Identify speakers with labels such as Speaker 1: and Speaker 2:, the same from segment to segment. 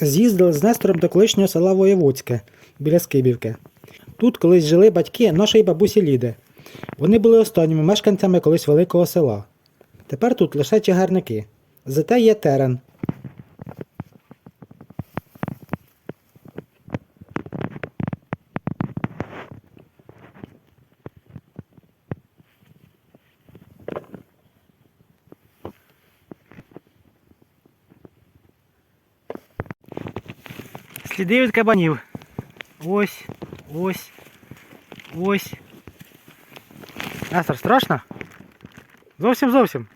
Speaker 1: З'їздили з Нестором до колишнього села Воєводське біля Скибівки. Тут колись жили батьки нашої бабусі Ліди. Вони були останніми мешканцями колись великого села. Тепер тут лише чагарники. Зате є терен. Сліди від кабанів. Ось, ось, ось. Нестор, страшно? Зовсім зовсім.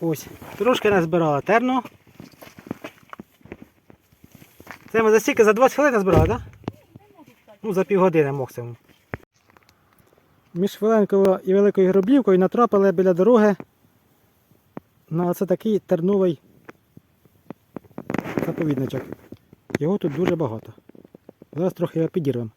Speaker 1: Ось. Трошки назбирала терну. Це ми за стільки за 20 хвилин назбирали, так? Ну, за півгодини максимум. Між Хвиленковою і Великою Гроблівкою натрапили біля дороги на оце такий терновий заповідничок. Його тут дуже багато. Зараз трохи його підірвемо.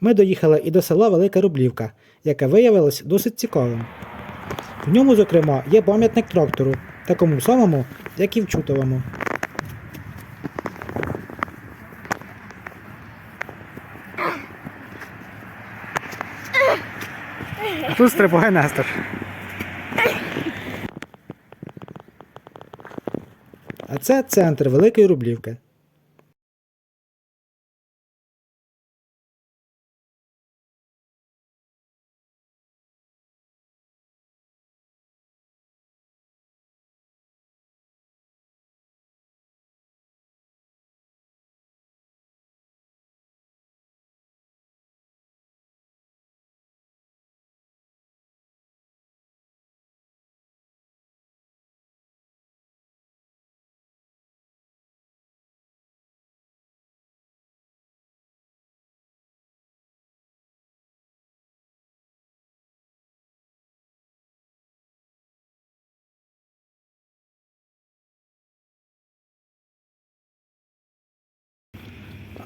Speaker 1: Ми доїхали і до села Велика Рублівка, яке виявилось досить цікавим. В ньому, зокрема, є пам'ятник трактору, такому самому, як і в Чутовому. Тут стрибає Нестор. А це центр Великої Рублівки.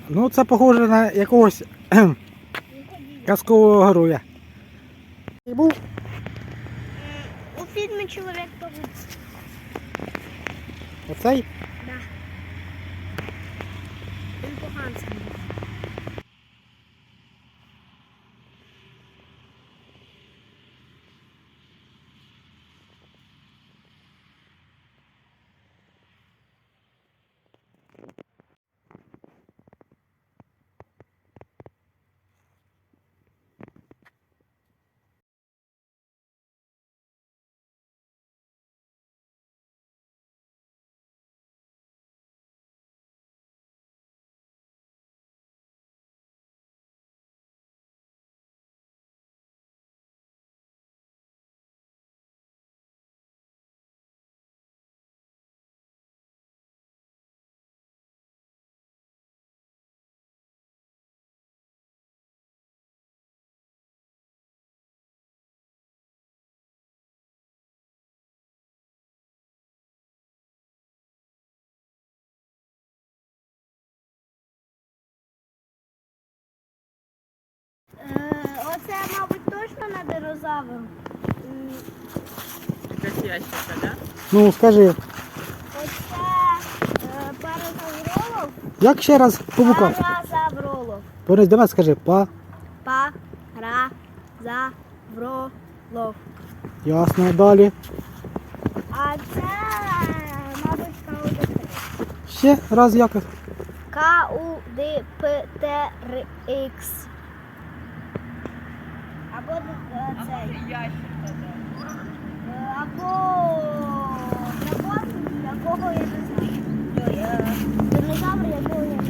Speaker 1: Ну, це похоже на якогось казкового героя. І був
Speaker 2: У фільмі Чоловік павук.
Speaker 1: оцей.
Speaker 2: Да. Він поганцем на динозавр.
Speaker 3: Якась ящика, да?
Speaker 1: Ну, скажи,
Speaker 2: Оце е, паразавролов.
Speaker 1: як ще раз по буквам?
Speaker 2: Паразавролов.
Speaker 1: Повернись до мене, скажи па.
Speaker 2: Паразавролов.
Speaker 1: Ясно, далі.
Speaker 2: А це, мабуть, каудиптер.
Speaker 1: Ще раз як.
Speaker 2: К-У-Д-П-Т-Р-Х. Або е, цей.
Speaker 3: Ящика, да.
Speaker 2: Е, Або дракон, якого я не знаю. Динозавр, якого я не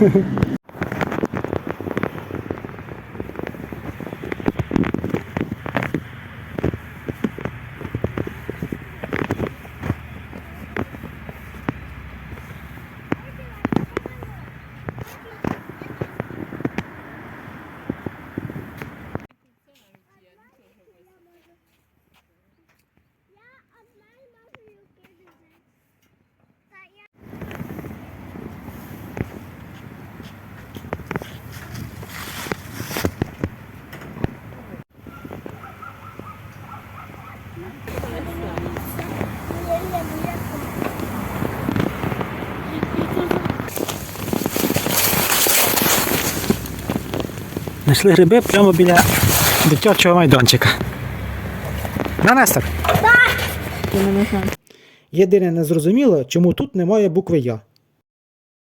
Speaker 2: знаю.
Speaker 1: Знайшли гриби прямо біля дитячого майданчика. На Нестор. Єдине незрозуміло, чому тут немає букви Я.